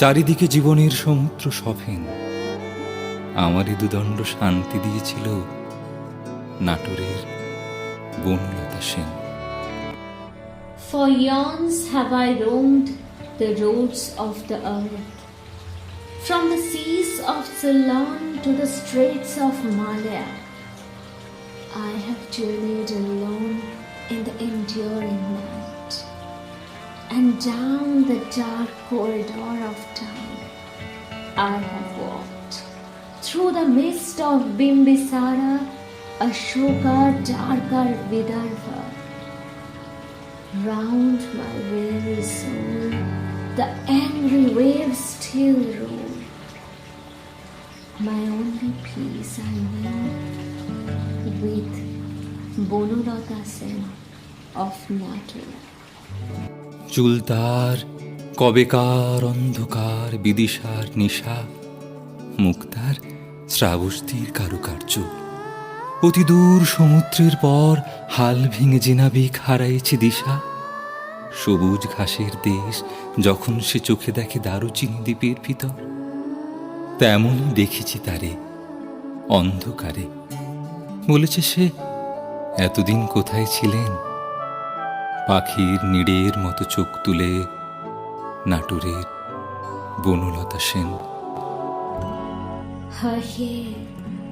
চারিদিকে জীবনের সমুদ্র সফেন আমারই দুদণ্ড শান্তি দিয়েছিল নাটোরের Banalata Sen For eons have I roamed the roads of the earth, from the seas of Ceylon to the straits of Malaya. I have journeyed alone in the enduring night, and down the dark corridor of time I have walked through the mist of Bimbisara, Ashoka, darker Vidarbha. Round my weary soul, the angry waves still roll. My only peace I know with Bonulata Sen of Natur. চুল তার কবেকার অন্ধকার, বিদিশার নিশা, মুক্তার শ্রাবস্তির কারুকার্য। অতি দূর সমুদ্রের পর হাল ভেঙে জিনাবিক হারাইছে দিশা। সবুজ ঘাসের দেশ যখন সে চোখে দেখে দারুচিনি দ্বীপের ভিতর তেমনই দেখেছি তারে অন্ধকারে। বলেছে সে, এতদিন কোথায় ছিলেন? পাখির নিড়ের মতো চোখ তুলে নাটোরের Banalata Sen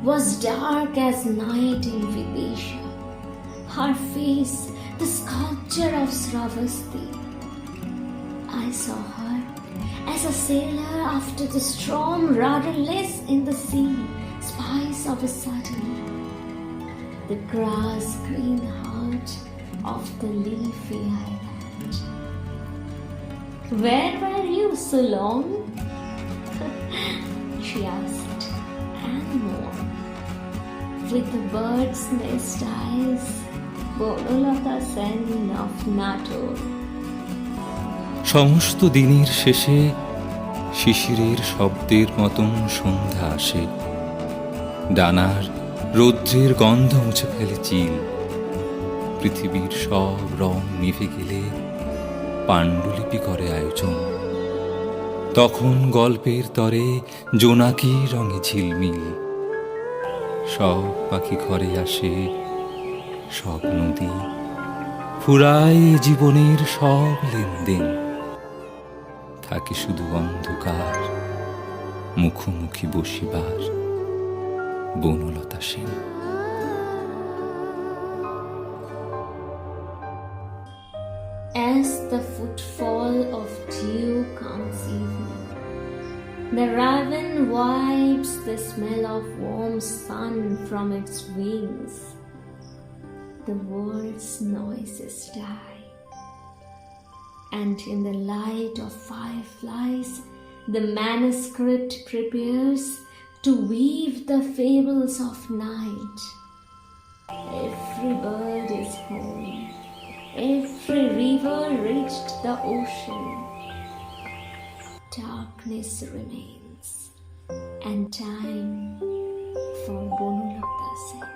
was dark as night in Vidisha. Her face, the sculpture of Sravasti. I saw her as a sailor after the storm, rudderless in the sea, spies of a sudden. The grass green heart of the leafy island. Where were you so long? she asked, and more. With the bird's nest eyes, Bonolata Sen of Natur. সমস্ত দিনের শেষে শিশিরের শব্দের মতন সন্ধ্যা আসে ডানার রৌদ্রের গন্ধ মুছে ফেলে চিল পৃথিবীর সব রং নিভে গেলে পাণ্ডুলিপি করে আয়োজন। তখন গল্পের তরে জোনাকি রঙে ঝিলমিল। সব পাখি ঘরে আসে, সব নদী ফুরায় জীবনের সব লেনদেন। থাকে শুধু অন্ধকার, মুখোমুখি বসিবার Banalata Sen. The footfall of dew comes evening, the raven wipes the smell of warm sun from its wings. The world's noises die, and in the light of fireflies, the manuscript prepares to weave the fables of night. Every bird is home every river reached the ocean. Darkness remains and time for Bonulata said.